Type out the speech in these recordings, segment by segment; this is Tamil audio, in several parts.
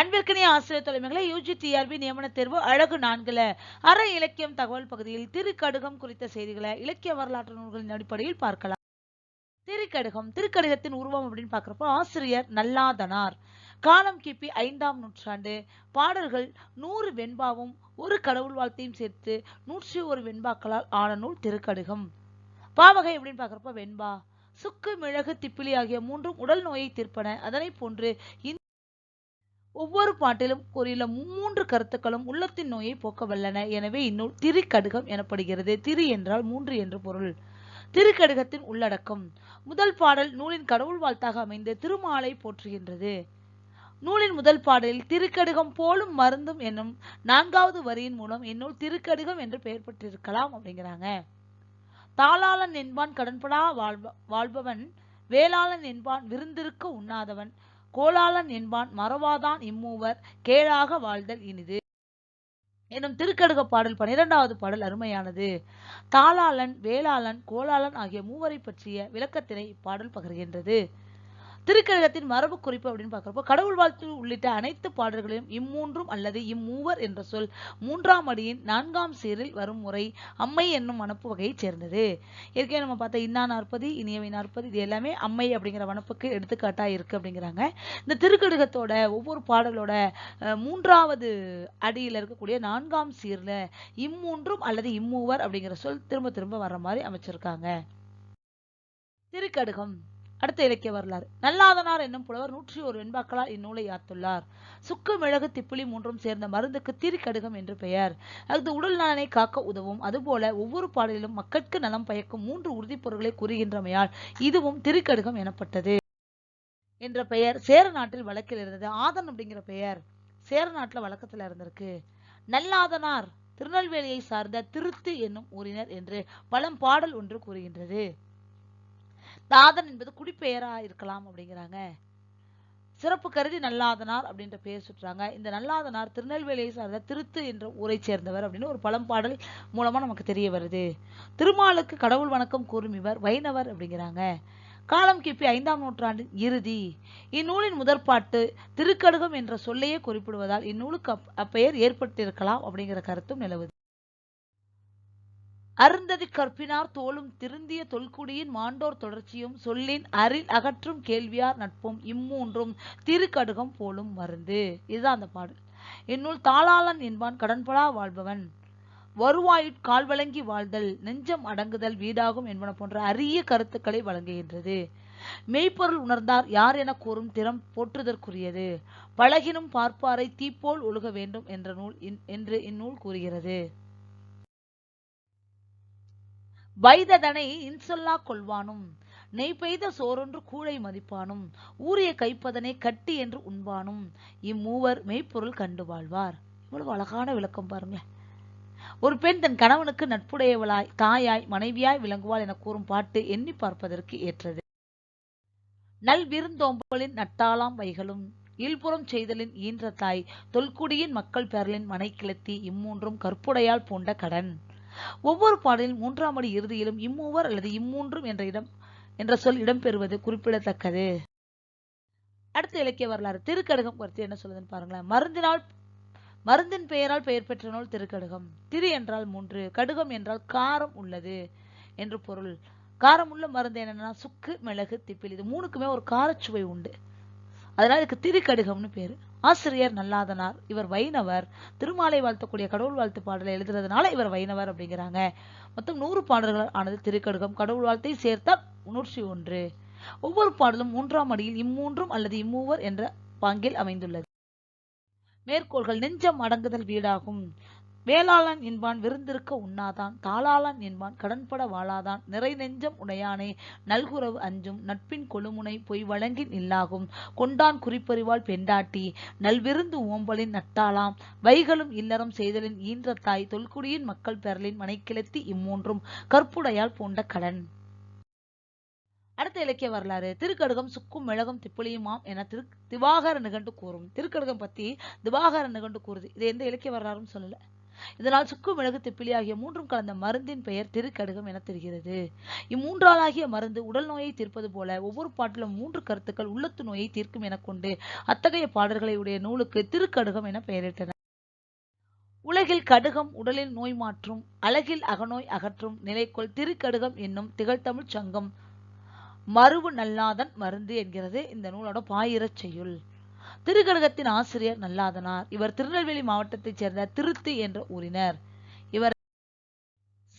அன்பிற்கினிய ஆசிரியர் தலைமைகளை யூஜி டிஆர்பி நியமன தேர்வு அழகு நான்குல அற இலக்கியம் தகவல் பகுதியில் திருக்கடுகம் குறித்த செய்திகளை இலக்கிய வரலாற்று நூல்களின் அடிப்படையில் பார்க்கலாம். திருக்கடுகம் திருக்கடுகத்தின் உருவம் அப்படின்னு பார்க்குறப்போ ஆசிரியர் நல்லாதனார். காலம் கிபி ஐந்தாம் நூற்றாண்டு. பாடல்கள் நூறு வெண்பாவும் ஒரு கடவுள் வாழ்த்தையும் சேர்த்து நூற்றி ஒரு வெண்பாக்களால் ஆன நூல் திருக்கடுகம். பாவகை அப்படின்னு பார்க்குறப்ப வெண்பா சுக்கு மிளகு திப்பிலி ஆகிய மூன்றும் உடல் நோயை தீர்ப்பன. அதனை போன்று இந்த ஒவ்வொரு பாட்டிலும் கூறியுள்ள மூன்று கருத்துக்களும் உள்ளத்தின் நோயை போக்க வல்லன எனவே இந்நூல் திரிக்கடுகம் எனப்படுகிறது. திரு என்றால் மூன்று என்று பொருள். திருக்கடுகத்தின் உள்ளடக்கம். முதல் பாடல் நூலின் கடவுள் வாழ்த்தாக அமைந்து திருமாலை போற்றுகின்றது. நூலின் முதல் பாடலில் திருக்கடுகம் போலும் மருந்தும் என்னும் நான்காவது வரியின் மூலம் இந்நூல் திருக்கடுகம் என்று பெயர் பெற்றிருக்கலாம் அப்படிங்கிறாங்க. தாளாளன் என்பான் கடன்படா வாழ்ப வாழ்பவன் வேளாளன் என்பான் விருந்திருக்க உண்ணாதவன். கோலாளன் என்பான் மறவாதான் இம்மூவர் கேளாக வாழ்தல் இனிது. எனும் திருக்கடுக பாடல் பனிரெண்டாவது பாடல் அருமையானது. தாளாளன் வேளாளன் கோலாளன் ஆகிய மூவரை பற்றிய விளக்கத்தினை இப்பாடல் பகர்கின்றது. திருக்கழகத்தின் மரபு குறிப்பு அப்படின்னு பார்க்குறப்போ கடவுள் வாழ்த்து உள்ளிட்ட அனைத்து பாடல்களையும் இம்மூன்றும் அல்லது இம்மூவர் என்ற சொல் மூன்றாம் அடியின் நான்காம் சீரில் வரும் முறை அம்மை என்னும் வனப்பு வகையைச் சேர்ந்தது. ஏற்கனவே நம்ம பார்த்த இன்னா நாற்பது இனியவை நாற்பது இது எல்லாமே அம்மை அப்படிங்கிற வனப்புக்கு எடுத்துக்காட்டா இருக்கு அப்படிங்கிறாங்க. இந்த திருக்கடுகத்தோட ஒவ்வொரு பாடலோட அஹ், மூன்றாவது அடியில் இருக்கக்கூடிய நான்காம் சீரில் இம்மூன்றும் அல்லது இம்மூவர் அப்படிங்கிற சொல் திரும்ப திரும்ப வர்ற மாதிரி அமைச்சிருக்காங்க. திருக்கடுகம். அடுத்த இலக்கிய வரலாறு. நல்லாதனார் என்னும் புலவர் நூற்றி ஒரு வெண்பாக்களால் இந்நூலை யாத்துள்ளார். சுக்கு மிளகு திப்பிலி மூன்றும் சேர்ந்த மருந்துக்கு திரிக்கடுகம் என்று பெயர். அது உடல் நலனை காக்க உதவும். அதுபோல ஒவ்வொரு பாடலிலும் மக்கட்கு நலம் பயக்கும் மூன்று உறுதிப்பொருட்களை கூறுகின்றமையால் இதுவும் திரிக்கடுகம் எனப்பட்டது என்ற பெயர். சேர நாட்டில் வழக்கில் இருந்தது. ஆதன் அப்படிங்கிற பெயர் சேர நாட்டுல வழக்கத்துல இருந்திருக்கு. நல்லாதனார் திருநெல்வேலியை சார்ந்த திருத்து என்னும் ஊரினர் என்று பழம் பாடல் ஒன்று கூறுகின்றது. தாதன் என்பது குடிப்பெயரா இருக்கலாம் அப்படிங்கிறாங்க. சிறப்பு கருதி நல்லாதனார் அப்படின்ற பெயர் சுற்றுறாங்க இந்த நல்லாதனார் திருநெல்வேலியை சார்ந்த திருத்து என்ற ஊரை சேர்ந்தவர் அப்படின்னு ஒரு பழம்பாடல் மூலமா நமக்கு தெரிய வருது. திருமாலுக்கு கடவுள் வணக்கம் கூறும் இவர் வைணவர் அப்படிங்கிறாங்க. காலம் கிபி ஐந்தாம் நூற்றாண்டின் இறுதி. இந்நூலின் முதற்பாட்டு திருக்கடுகம் என்ற சொல்லையே குறிப்பிடுவதால் இந்நூலுக்கு அப்- அப்பெயர் ஏற்பட்டிருக்கலாம் அப்படிங்கிற கருத்தும் நிலவுது. அருந்ததி கற்பினார் தோளும் திருந்திய தொல்குடியின் மாண்டோர் தொடர்ச்சியும் சொல்லின் அரில் அகற்றும் கேள்வியார் நட்பும் இம்மூன்றும் திருக்கடுகம் போலும் மருந்து. இதுதான் அந்த பாடல். இந்நூல் தாளாளன் என்பான் கடன்படா வாழ்பவன். வருவாயுட் கால் வழங்கி வாழ்தல் நெஞ்சம் அடங்குதல் வீடாகும் என்பன போன்ற அரிய கருத்துக்களை வழங்குகின்றது. மெய்ப்பொருள் உணர்ந்தார் யார் என கூறும் திறம் போற்றுதற்குரியது. பழகினும் பார்ப்பாரை தீப்போல் ஒழுக வேண்டும் என்ற நூல் இன்- என்று இந்நூல் கூறுகிறது. வைததனை இன்சொல்லா கொள்வானும். நெய் பெய்த சோறொன்று கூழை மதிப்பானும். ஊறிய கைப்பதனை கட்டி என்று உண்பானும். இம்மூவர் மெய்ப்பொருள் கண்டு வாழ்வார். இவ்வளவு அழகான விளக்கம் பாருங்க ஒரு பெண் தன் கணவனுக்கு நட்புடையவளாய் தாயாய் மனைவியாய் விளங்குவாள் என கூறும் பாட்டு எண்ணி பார்ப்பதற்கு ஏற்றது. நல் விருந்தோம்பலின் நட்டாளாம் வைகளும் இல்புறம் செய்தலின் ஈன்ற தாய் தொல்குடியின் மக்கள் பெறலின் மனை கிளத்தி இம்மூன்றும் கற்புடையால் பூண்ட கடன். ஒவ்வொரு பாடலின் மூன்றாம் அடி இறுதியிலும் இம்மூவர் அல்லது இம்மூன்றும் என்ற இடம் என்ற சொல் இடம்பெறுவது குறிப்பிடத்தக்கது. அடுத்த இலக்கிய வரலாறு திருக்கடுகம் குறித்து என்ன சொல்லுதுன்னு பாருங்களேன். மருந்தினால் மருந்தின் பெயரால் பெயர் பெற்ற நூல் திருக்கடுகம். திரு என்றால் மூன்று கடுகம் என்றால் காரம் உள்ளது என்று பொருள். காரம் உள்ள மருந்து என்னன்னா சுக்கு மிளகு திப்பில். இது மூணுக்குமே ஒரு காரச்சுவை உண்டு. அதனால இதுக்கு திருக்கடுகம்னு பேரு. ஆசிரியர் நல்லாதனார் இவர் வைணவர். திருமாலை வாழ்த்தக்கூடிய கடவுள் வாழ்த்து பாடலை எழுதுறதுனால இவர் வைணவர் அப்படிங்கிறாங்க. மொத்தம் நூறு பாடல்கள் ஆனது திருக்கடுகம். கடவுள் வாழ்த்தை சேர்த்தால் நூற்றி ஒன்று. ஒவ்வொரு பாடலும் மூன்றாம் அடியில் இம்மூன்றும் அல்லது இம்மூவர் என்ற பாங்கில் அமைந்துள்ளது. மேற்கோள்கள் நெஞ்சம் அடங்குதல் வீடாகும். வேளாளன் என்பான் விருந்திருக்க உண்ணாதான் தாளாளன் என்பான் கடன்பட வாழாதான் நிறை நெஞ்சம் உடையானே நல்குறவு அஞ்சும் நட்பின் கொழுமுனை பொய் வழங்கி நில்லாகும் கொண்டான் குறிப்பறிவால் பெண்டாட்டி நல்விருந்து ஓம்பலின் நட்டாளாம் வைகளும் இல்லறம் செய்தலின் ஈன்ற தாய் தொல்குடியின் மக்கள் பெறலின் மனைக்கிழத்தி இம்மூன்றும் கற்புடையால் பூண்ட கடன். அடுத்த இலக்கிய வரலாறு திருக்கடுகம் சுக்கும் மிளகும் திப்புளியுமாம் என திரு திவாகர நிகண்டு கூறும். திருக்கடுகம் பத்தி திவாகர நிகண்டு கூறுது. இது எந்த இலக்கிய வரலாறும் சொல்லல? இதனால் சுக்கு மிளகு திப்பிலி ஆகிய மூன்றும் கலந்த மருந்தின் பெயர் திருக்கடுகம் என தெரிகிறது. இம்மூன்றாலாகிய மருந்து உடல் நோயை தீர்ப்பது போல ஒவ்வொரு பாட்டிலும் மூன்று கருத்துக்கள் உள்ளத்து நோயை தீர்க்கும் எனக் கொண்டு அத்தகைய பாடல்களை உடைய நூலுக்கு திருக்கடுகம் என பெயரிட்டனர் உலகில் கடுகம் உடலில் நோய் மாற்றும் அழகில் அகநோய் அகற்றும் நிலைக்குள் திருக்கடுகம் என்னும் திகழ்தமிழ்ச் சங்கம் மருவு நல்லாதன் மருந்து என்கிறது இந்த நூலோட பாயிரச் செய்யுள். திருக்கழகத்தின் ஆசிரியர் நல்லாதனார். இவர் திருநெல்வேலி மாவட்டத்தைச் சேர்ந்த திருத்தி என்ற ஊரினர் இவர்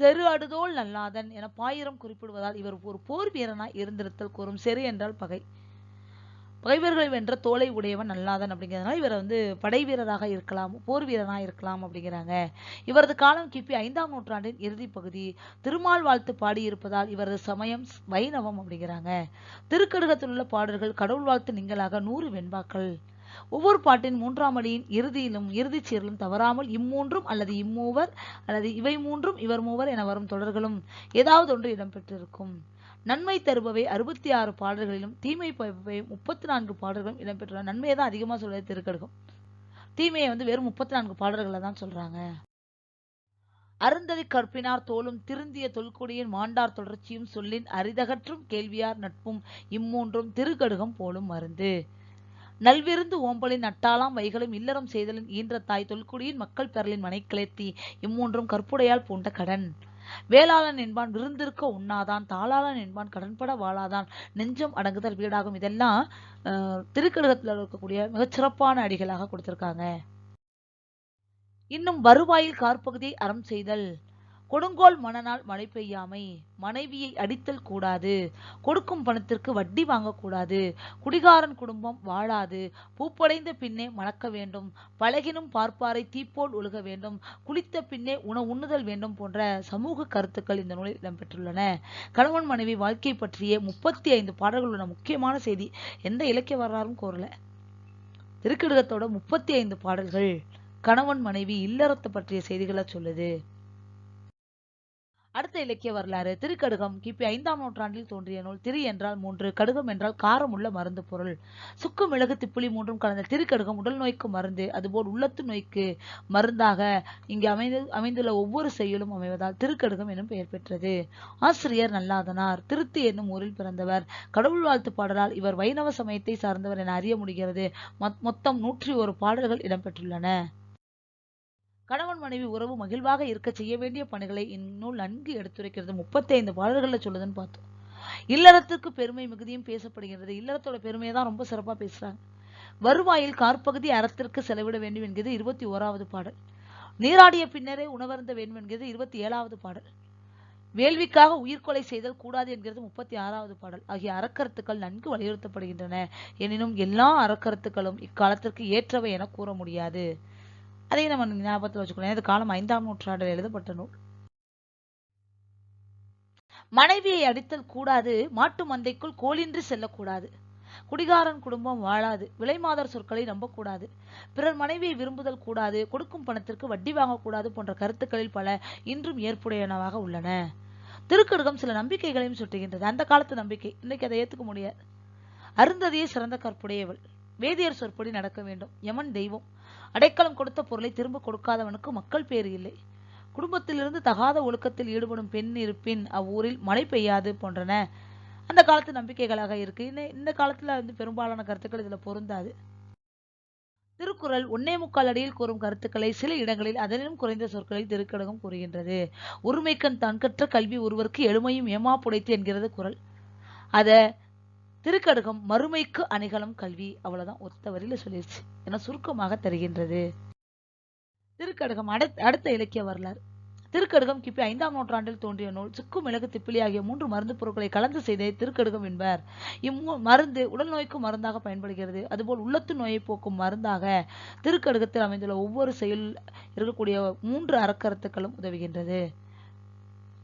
செரு அடுதோல் நல்லாதன் என பாயிரம் குறிப்பிடுவதால் இவர் ஒரு போர் வீரனாய் இருந்திருத்தல் கூறும் செரு என்றால் பகை. பகைவர்களை வென்ற தோலை உடையவன் நல்லாதன் அப்படிங்கிறதுனால இவர் வந்து படை வீரராக இருக்கலாம் போர் வீரராக இருக்கலாம் அப்படிங்கிறாங்க. இவரது காலம் கிபி ஐந்தாம் நூற்றாண்டின் இறுதி பகுதி. திருமால் வாழ்த்து பாடியிருப்பதால் இவரது சமயம் வைணவம் அப்படிங்கிறாங்க. திருக்கடுகத்தில் உள்ள பாடல்கள் கடவுள் வாழ்த்து நீங்களாக நூறு வெண்பாக்கள். ஒவ்வொரு பாட்டின் மூன்றாம் அடியின் இறுதியிலும் இறுதிச் சீரிலும் தவறாமல் இம்மூன்றும் அல்லது இம்மூவர் அல்லது இவை மூன்றும் இவர் மூவர் என வரும் தொடர்களும் ஏதாவது ஒன்று இடம்பெற்றிருக்கும். நன்மை தருபவை அறுபத்தி ஆறு பாடல்களிலும் தீமை பயப்பவை முப்பத்தி நான்கு பாடல்களும் இடம்பெற்றுள்ளன. நன்மையை தான் அதிகமா சொல்றது திருக்கடுகம். தீமையை வந்து வெறும் முப்பத்தி நான்கு பாடல்களை தான் சொல்றாங்க. அருந்ததி கற்பினார் தோளும் திருந்திய தொல்குடியின் மாண்டார் தொடர்ச்சியும் சொல்லின் அரிதகற்றும் கேள்வியார் நட்பும் இம்மூன்றும் திருக்கடுகம் போலும் மருந்து. நல்விருந்து ஓம்பலின் நட்டாளாம் வைகளும் இல்லறம் செய்தலின் ஈன்ற தாய் தொல்குடியின் மக்கள் பெறலின் மனைக்கிளர்த்தி இம்மூன்றும் கற்புடையால் பூண்ட கடன். வேளாளன் என்பான் விருந்திருக்க உண்ணாதான் தாளாளன் என்பான் கடன்பட வாழாதான் நெஞ்சம் அடங்குதல் வீடாகும். இதெல்லாம் அஹ், இருக்கக்கூடிய மிகச்சிறப்பான அடிகளாக கொடுத்திருக்காங்க. இன்னும் வருவாயில் கார்பகுதியை அறம் செய்தல் கொடுங்கோல் மணனால் மழை பெய்யாமை. மனைவியை அடித்தல் கூடாது. கொடுக்கும் பணத்திற்கு வட்டி வாங்கக்கூடாது குடிகாரன் குடும்பம் வாழாது. பூப்படைந்த பின்னே மணக்க வேண்டும். பழகினும் பார்ப்பாரை தீப்போல் ஒழுக வேண்டும். குளித்த பின்னே உண உண்ணுதல் வேண்டும் போன்ற சமூக கருத்துக்கள் இந்த நூலில் இடம்பெற்றுள்ளன. கணவன் மனைவி வாழ்க்கை பற்றிய முப்பத்தி ஐந்து பாடல்களுள்ள முக்கியமான செய்தி எந்த இலக்கிய வரலாறும் கோரல. திருக்கடுகத்தோட முப்பத்தி ஐந்து பாடல்கள் கணவன் மனைவி இல்லறத்தை பற்றிய செய்திகளை சொல்லுது. அடுத்த இலக்கிய வரலாறு திருக்கடுகம் கிபி ஐந்தாம் நூற்றாண்டில் தோன்றிய நூல் திரு என்றால் மூன்று கடுகம் என்றால் காரமுள்ள மருந்து பொருள். சுக்கு மிளகு திப்புளி மூன்றும் கலந்த திருக்கடுகம் உடல் நோய்க்கு மருந்து அதுபோல் உள்ளத்து நோய்க்கு மருந்தாக இங்கு அமைந்து அமைந்துள்ள ஒவ்வொரு செயலும் அமைவதால் திருக்கடுகம் எனும் பெயர் பெற்றது. ஆசிரியர் நல்லாதனார் திருத்தி என்னும் ஊரில் பிறந்தவர். கடவுள் வாழ்த்து பாடலால் இவர் வைணவ சமயத்தை சார்ந்தவர் என அறிய முடிகிறது. மொத்- மொத்தம் நூற்றி ஒரு பாடல்கள் இடம்பெற்றுள்ளன. கணவன் மனைவி உறவு மகிழ்வாக இருக்க செய்ய வேண்டிய பணிகளை இந்நூல் நன்கு எடுத்துரைக்கிறது. முப்பத்தி ஐந்து பாடல்கள்ல சொல்லுதுன்னு பார்த்தோம். இல்லறத்துக்கு பெருமை மிகுதியும் பேசப்படுகிறது. இல்லறத்தோட பெருமையை தான் ரொம்ப சிறப்பா பேசுறாங்க. வருவாயில் காற்பகுதி அறத்திற்கு செலவிட வேண்டும் என்கிறது இருபத்தி ஓராவது பாடல். நீராடிய பின்னரே உணவருந்த வேண்டும் என்கிறது இருபத்தி ஏழாவது பாடல். வேள்விக்காக உயிர்கொலை செய்தல் கூடாது என்கிறது முப்பத்தி ஆறாவது பாடல். ஆகிய அறக்கருத்துக்கள் நன்கு வலியுறுத்தப்படுகின்றன. எனினும் எல்லா அறக்கருத்துக்களும் இக்காலத்திற்கு ஏற்றவை என கூற முடியாது. அதை நம்ம ஞாபகத்தில் வச்சுக்கணும். இது காலம் ஐந்தாம் நூற்றாண்டில் எழுதப்பட்ட நூல். மனைவியை அடித்தல் கூடாது மாட்டு மந்தைக்குள் கோலின்றி செல்லக்கூடாது. குடிகாரன் குடும்பம் வாழாது விலைமாதர் சொற்களை நம்பக்கூடாது. பிறர் மனைவியை விரும்புதல் கூடாது கொடுக்கும் பணத்திற்கு வட்டி வாங்கக்கூடாது போன்ற கருத்துக்களில் பல இன்றும் ஏற்புடையனவாக உள்ளன. திருக்கடுகம் சில நம்பிக்கைகளையும் சுட்டுகின்றது. அந்த காலத்து நம்பிக்கை இன்னைக்கு அதை ஏத்துக்க முடியாது. அருந்ததியே சிறந்த கற்புடையவள். வேதியர் சொற்படி நடக்க வேண்டும். யமன் தெய்வம். அடைக்கலம் கொடுத்த பொருளை திரும்ப கொடுக்காதவனுக்கு மக்கள் பேறு இல்லை. குடும்பத்திலிருந்து தகாத ஒழுக்கத்தில் ஈடுபடும் பெண் இருப்பின் அவ்வூரில் மழை பெய்யாது போன்றன. அந்த காலத்து நம்பிக்கைகளாக இருக்கு. இந்த இந்த காலத்துல வந்து பெரும்பாலான கருத்துக்கள் இதுல பொருந்தாது. திருக்குறள் ஒன்னே முக்கால் அடியில் கூறும் கருத்துக்களை சில இடங்களில் அதனினும் குறைந்த சொற்களில் திருக்கடகம் கூறுகின்றது. உரிமைக்கண் தன்கற்ற கல்வி ஒருவருக்கு எளிமையும் ஏமாப்புடைத்து என்கிறது குறள். அதை திருக்கடுகம் மறுமைக்கு அணிகலம் கல்வி. அவ்வளவுதான் ஒத்த வரியில சொல்லிருச்சு. என சுருக்கமாக தருகின்றது. திருக்கடுகம் அடுத்த அடுத்த இலக்கிய வரலாறு. திருக்கடுகம் கிபி ஐந்தாம் நூற்றாண்டில் தோன்றிய நூல் சுக்கு மிளகு திப்பிலி ஆகிய மூன்று மருந்து பொருட்களை கலந்து செய்தே திருக்கடுகம் என்பர். இம்மூ மருந்து உடல் நோய்க்கு மருந்தாக பயன்படுகிறது. அதுபோல் உள்ளத்து நோயை போக்கும் மருந்தாக திருக்கடுகத்தில் அமைந்துள்ள ஒவ்வொரு செயல் இருக்கக்கூடிய மூன்று அறக்கருத்துக்களும் உதவுகின்றது.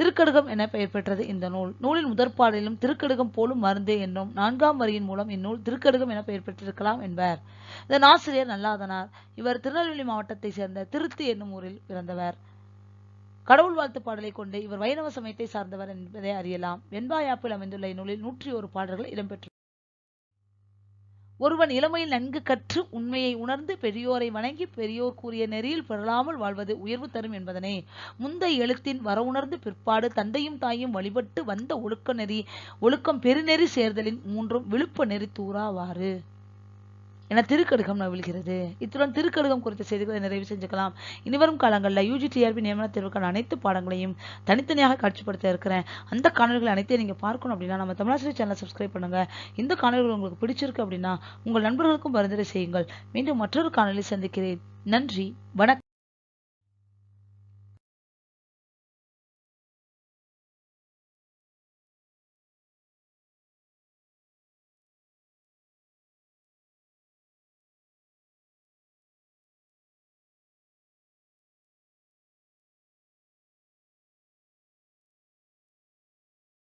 திருக்கடுகம் என பெயர் பெற்றது இந்த நூல். நூலின் முதற்பாடலிலும் திருக்கடுகம் போலும் மருந்தே என்னும் நான்காம் வரியின் மூலம் இந்நூல் திருக்கடுகம் என பெயர் பெற்றிருக்கலாம் என்பர். இதன் ஆசிரியர் நல்லாதனார். இவர் திருநெல்வேலி மாவட்டத்தை சேர்ந்த திருத்தி என்னும் ஊரில் பிறந்தவர். கடவுள் வாழ்த்து பாடலை கொண்டு இவர் வைணவ சமயத்தை சார்ந்தவர் என்பதை அறியலாம். வெண்பாயாப்பில் அமைந்துள்ள இந்நூலில் நூற்றி ஒரு பாடல்கள் இடம்பெற்று ஒருவன் இளமையில் நன்கு கற்று உண்மையை உணர்ந்து பெரியோரை வணங்கி பெரியோர் கூறிய நெறியில் பெறலாமல் வாழ்வது உயர்வு தரும் என்பதனை. முந்தைய எழுத்தின் வரவுணர்ந்து பிற்பாடு தந்தையும் தாயும் வழிபட்டு வந்த ஒழுக்க நெறி ஒழுக்கம் பெருநெறி சேர்தலின் மூன்றும் விழுப்ப நெறி தூராவாறு. என திருக்கடுகம் நவிழ்கிறது இத்துடன் திருக்கடுகம் குறித்த செய்திகளை நிறைவு செஞ்சுக்கலாம். இனிவரும் காலங்களில் யூஜி டிஆர்பி நியமன தேர்வுக்கான அனைத்து பாடங்களையும் தனித்தனியாக காட்சிப்படுத்த இருக்கிறேன். அந்த காணொலிகள் அனைத்தையும் நீங்க பார்க்கணும் அப்படின்னா நம்ம தமிழாசிரியர் சேனலை சப்ஸ்கிரைப் பண்ணுங்க. இந்த காணொலிகள் உங்களுக்கு பிடிச்சிருக்கு அப்படின்னா உங்கள் நண்பர்களுக்கும் பரிந்துரை செய்யுங்கள். மீண்டும் மற்றொரு காணொலி சந்திக்கிறேன். நன்றி. வணக்கம்.